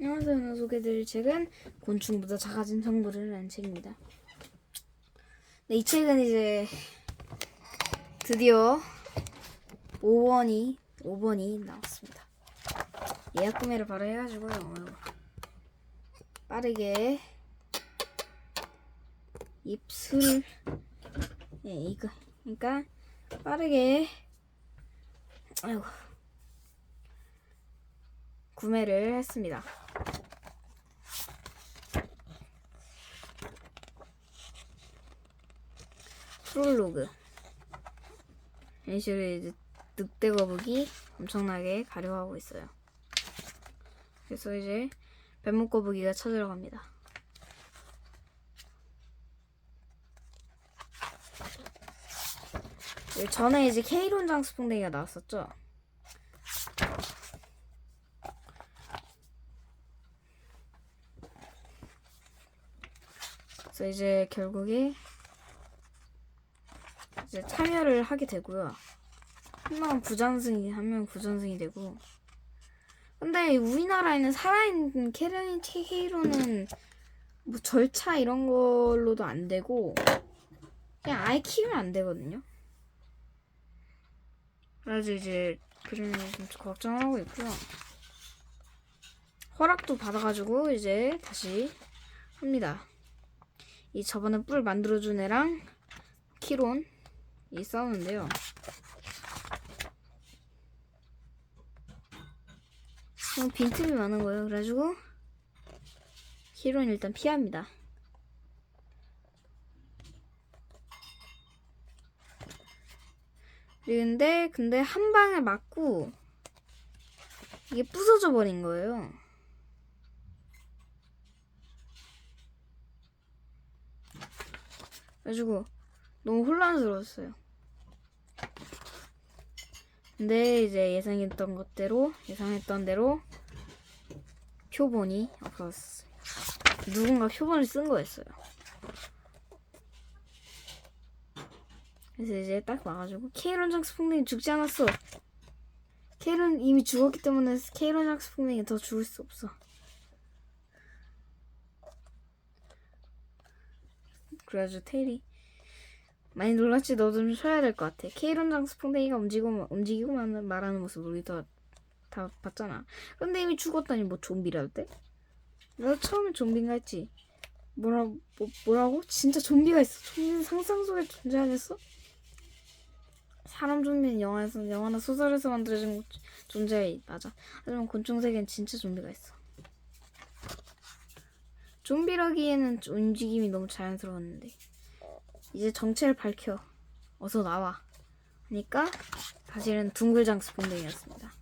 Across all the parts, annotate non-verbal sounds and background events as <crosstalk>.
안녕하세요. 오늘 소개드릴 책은 곤충보다 작아진 성부를 라는 책입니다. 네, 이 책은 이제 드디어 5원이 5번이 나왔습니다. 예약 구매를 바로 해가지고요. 빠르게 입술 네 이거 그러니까 빠르게 아이고 구매를 했습니다. 프롤로그 식으로 이제 늑대 거북이 엄청나게 가려하고 있어요. 그래서 이제 뱀목 거북이가 찾으러 갑니다. 그 전에 이제 케이론 장수풍뎅이가 나왔었죠. 그래서 이제 결국에 이제 참여를 하게 되고요. 한 명은 부전승이 한 명은 부전승이 되고. 근데 우리나라에는 살아있는 캐런 케이로는 뭐 절차 이런 걸로도 안 되고 그냥 아예 키우면 안 되거든요. 그래서 이제 그림을 좀 걱정하고 있고요. 허락도 받아가지고 이제 다시 합니다. 이 저번에 뿔 만들어준 애랑 키론 이 싸우는데요. 너무 빈틈이 많은 거예요. 그래가지고 키론 일단 피합니다. 근데 근데 한 방에 맞고 이게 부서져 버린 거예요. 그래가지고 너무 혼란스러웠어요. 근데 이제 예상했던 것대로 예상했던 대로 표본이 없어졌어요. 누군가 표본을 쓴 거였어요. 그래서 이제 딱 와가지고 케이론 장수풍뎅이 죽지 않았어. 케이론 이미 죽었기 때문에 케이론 장수풍뎅이 더 죽을 수 없어. 그래가지고 테일이 많이 놀랐지 너 좀 쉬어야 될 것 같아. 케이론 장수풍뎅이가 움직이고 움직이고 만- 말하는 모습 우리 다, 다 봤잖아. 근데 이미 죽었다니 뭐 좀비랄 때? 나 처음에 좀비인가 했지. 뭐라 뭐, 뭐라고? 진짜 좀비가 있어. 좀비는 상상 속에 존재 하겠어? 사람 좀비는 영화에서 영화나 소설에서 만들어진 것- 존재 맞아. 하지만 곤충 세계는 진짜 좀비가 있어. 좀비라기에는 좀 움직임이 너무 자연스러웠는데 이제 정체를 밝혀 어서 나와 하니까 사실은 둥글장수 풍뎅이였습니다.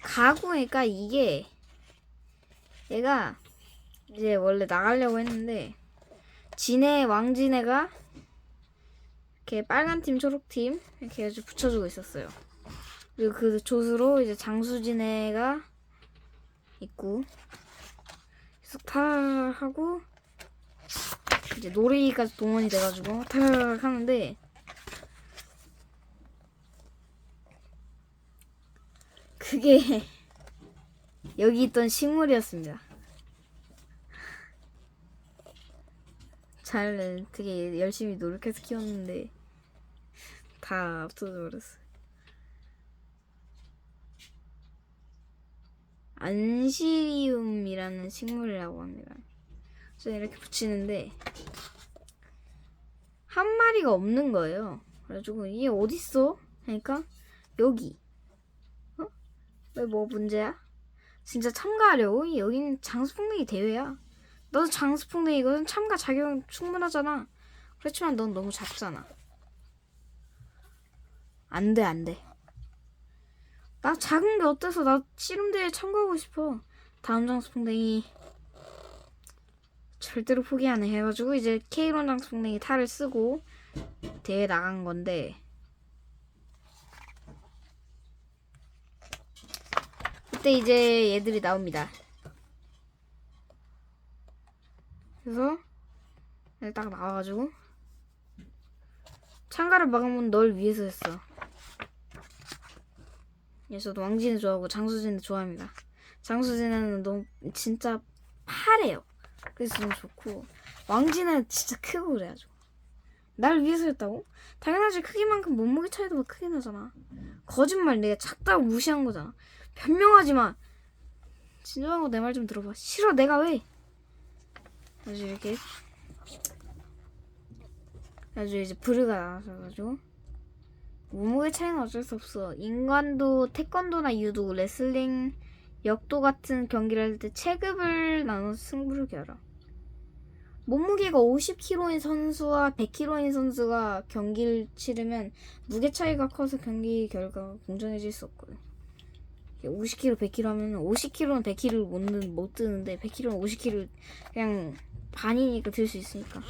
가구니까 이게 얘가 이제 원래 나가려고 했는데 진해 왕진해가 이렇게 빨간 팀 초록 팀 이렇게 해서 붙여주고 있었어요. 그리고 그 조수로 이제 장수진해가 있고 계속 탈 하고 이제 노래까지 동원이 돼가지고 탈 하는데 그게 <laughs> 여기 있던 식물이었습니다. 잘 되게 열심히 노력해서 키웠는데 다 없어져 버렸어 안시리움이라는 식물이라고 합니다. 그래서 이렇게 붙이는데 한 마리가 없는 거예요. 그래가지고 이게 어딨어? 그러니까 여기. 어? 왜 뭐 문제야? 진짜 참가하려고? 여기는 장수풍뎅이 대회야. 너도 장수풍뎅이거든. 참가 자격 충분하잖아. 그렇지만 넌 너무 작잖아. 안 돼, 안 돼. 나 작은 게 어때서 나 씨름대회에 참가하고 싶어. 다음 장수풍뎅이 절대로 포기 안 해. 해가지고 이제 케이론 장수풍뎅이 탈을 쓰고 대회 나간 건데 그때 이제 얘들이 나옵니다. 그래서 딱 나와가지고 참가를 막으면 널 위해서 했어. 예, 저도 왕진을 좋아하고 장수진을 좋아합니다. 장수진은 너무 진짜 파래요. 그래서 너무 좋고 왕진은 진짜 크고 그래가지고 날 위해서였다고? 당연하지 크기만큼 몸무게 차이도 막 크게 나잖아. 거짓말 내가 작다고 무시한 거잖아. 변명하지 마. 진정하고 내 말 좀 들어봐. 싫어 내가 왜? 아주 이렇게 아주 이제 부르가 나와가지고 몸무게 차이는 어쩔 수 없어. 인간도 태권도나 유도, 레슬링, 역도 같은 경기를 할 때 체급을 나눠서 승부를 겨뤄. 몸무게가 50kg인 선수와 100kg인 선수가 경기를 치르면 무게 차이가 커서 경기 결과가 공정해질 수 없거든. 50kg, 100kg 하면 50kg는 100kg를 못, 드- 못 드는데 100kg는 50kg 그냥 반이니까 들 수 있으니까.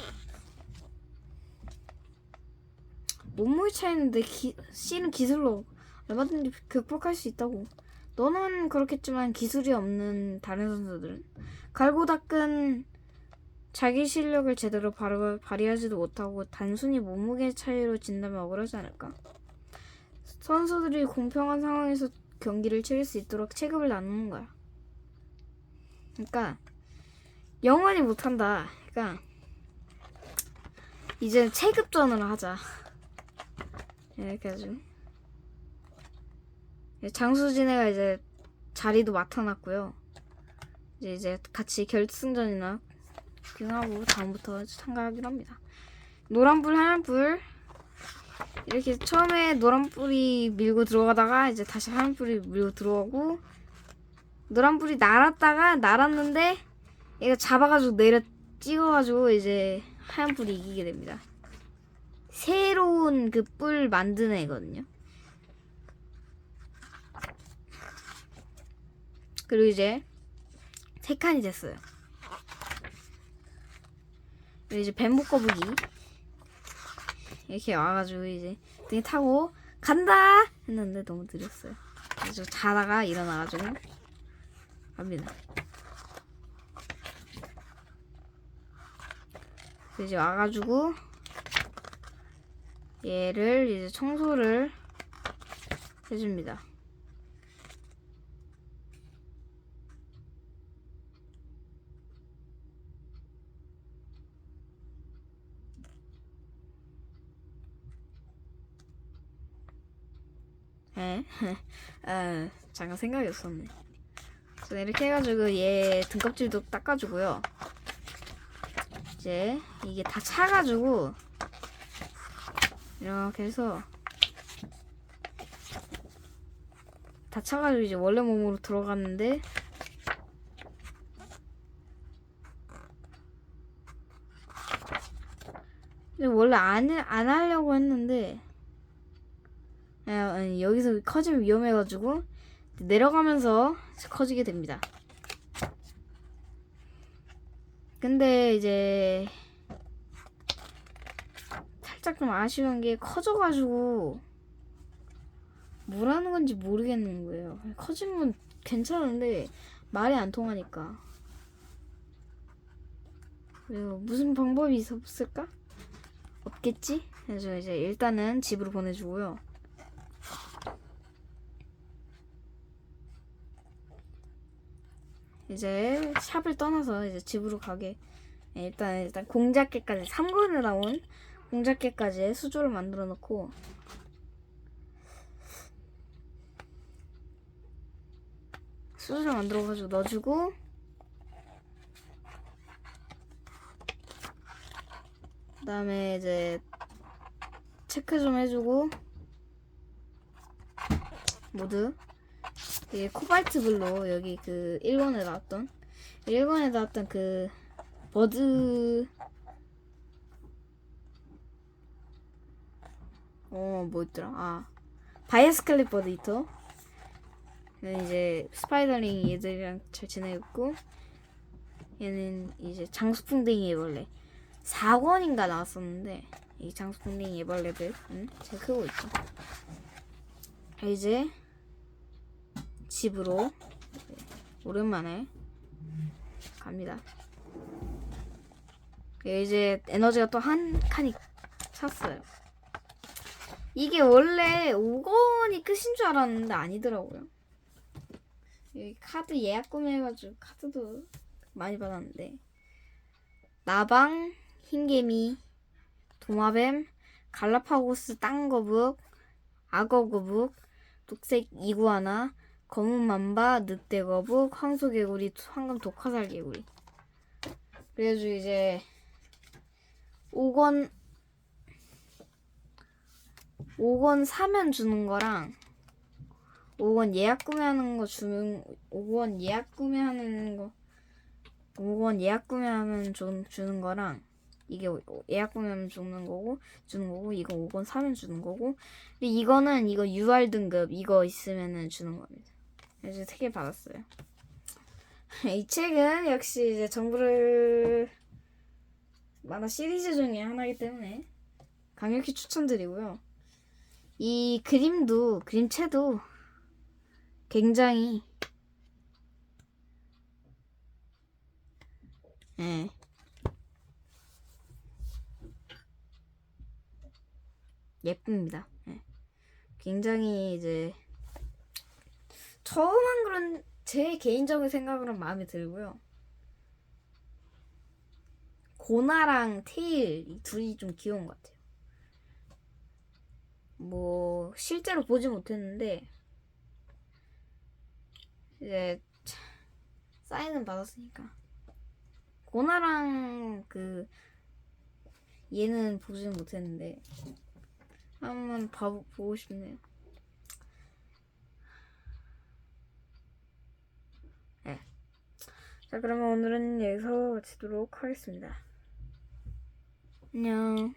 몸무게 차이는 내 기, C는 기술로 얼마든지 극복할 수 있다고. 너는 그렇겠지만 기술이 없는 다른 선수들은 갈고 닦은 자기 실력을 제대로 바로, 발휘하지도 못하고 단순히 몸무게 차이로 진다면 억울하지 않을까? 선수들이 공평한 상황에서 경기를 치를 수 있도록 체급을 나누는 거야. 그러니까 영원히 못한다. 그러니까 이제 체급전으로 하자. 이렇게 해가지고 장수진애가 이제 자리도 맡아놨고요. 이제 이제 같이 결승전이나 구경하고 다음부터 참가하기로 합니다. 노란불 하얀불 이렇게 처음에 노란불이 밀고 들어가다가 이제 다시 하얀불이 밀고 들어가고 노란불이 날았다가 날았는데 얘가 잡아가지고 내려 찍어가지고 이제 하얀불이 이기게 됩니다. 새로운 그 뿔 만드는 애거든요. 그리고 이제 세 칸이 됐어요. 그리고 이제 뱀목 거북이 이렇게 와가지고 이제 등에 타고 간다 했는데 너무 느렸어요. 그래서 자다가 일어나가지고 갑니다. 이제 와가지고 얘를 이제 청소를 해줍니다. 에? <laughs> 아, 잠깐 생각이 없었네. 그래서 이렇게 해가지고 얘 등껍질도 닦아주고요. 이제 이게 다 차가지고 이렇게 해서 다 차가지고 이제 원래 몸으로 들어갔는데 원래 안, 해- 안 하려고 했는데 아, 여기서 커지면 위험해가지고 내려가면서 커지게 됩니다. 근데 이제 살짝 좀 아쉬운 게 커져가지고 뭐라는 건지 모르겠는 거예요. 커지면 괜찮은데 말이 안 통하니까. 그리고 무슨 방법이 있었을까? 없겠지? 그래서 이제 일단은 집으로 보내주고요. 이제 샵을 떠나서 이제 집으로 가게 예, 일단 일단 공작계까지 3권에 나온 공작계까지 수조를 만들어 놓고. 수조를 만들어 가지고 넣어주고. 그다음에 이제 체크 좀 해주고. 모두. 이게 코발트 블루 여기 그 1권에 나왔던. 1권에 나왔던 그 버드 어 뭐였더라? 아 바이어스칼립 버드 이터 얘는 이제 스파이더링 얘들이랑 잘 지내고 얘는 이제 장수풍뎅이 애벌레. 4권인가 나왔었는데 이 장수풍뎅이 애벌레들 은잘 크고 있죠. 이제 집으로 네, 오랜만에 갑니다. 예, 이제 에너지가 또 한 칸이 찼어요. 이게 원래 5권이 끝인 줄 알았는데 아니더라고요. 여기 카드 예약 구매해가지고 카드도 많이 받았는데 나방, 흰개미, 도마뱀, 갈라파고스 땅거북, 악어거북, 녹색 이구아나, 검은 만바, 늑대거북, 황소개구리, 황금 독화살 개구리. 그래가지고 이제 5권 5권 사면 주는 거랑 5권 예약 구매하는 거 주는 5권 예약 구매하는 거 5권 예약 구매하면 주, 주는 거랑 이게 예약 구매하면 주는 거고 주는 거고 이거 5권 사면 주는 거고 근데 이거는 이거 UR 등급 이거 있으면은 주는 겁니다. 그래서 세개 받았어요. <laughs> 이 책은 역시 이제 정부를 만화 시리즈 중에 하나이기 때문에 강력히 추천드리고요. 이 그림도 그림체도 굉장히 예. 예쁩니다. 예. 굉장히 이제 한 그런 제 개인적인 생각으로는 마음에 들고요. 고나랑 테일 이 둘이 좀 귀여운 것 같아요. 뭐 실제로 보지 못했는데 이제 차- 사인은 받았으니까 고나랑 그 얘는 보지는 못했는데 한번 봐 보고 싶네요. 네. 자 그러면 오늘은 여기서 마치도록 하겠습니다. 안녕.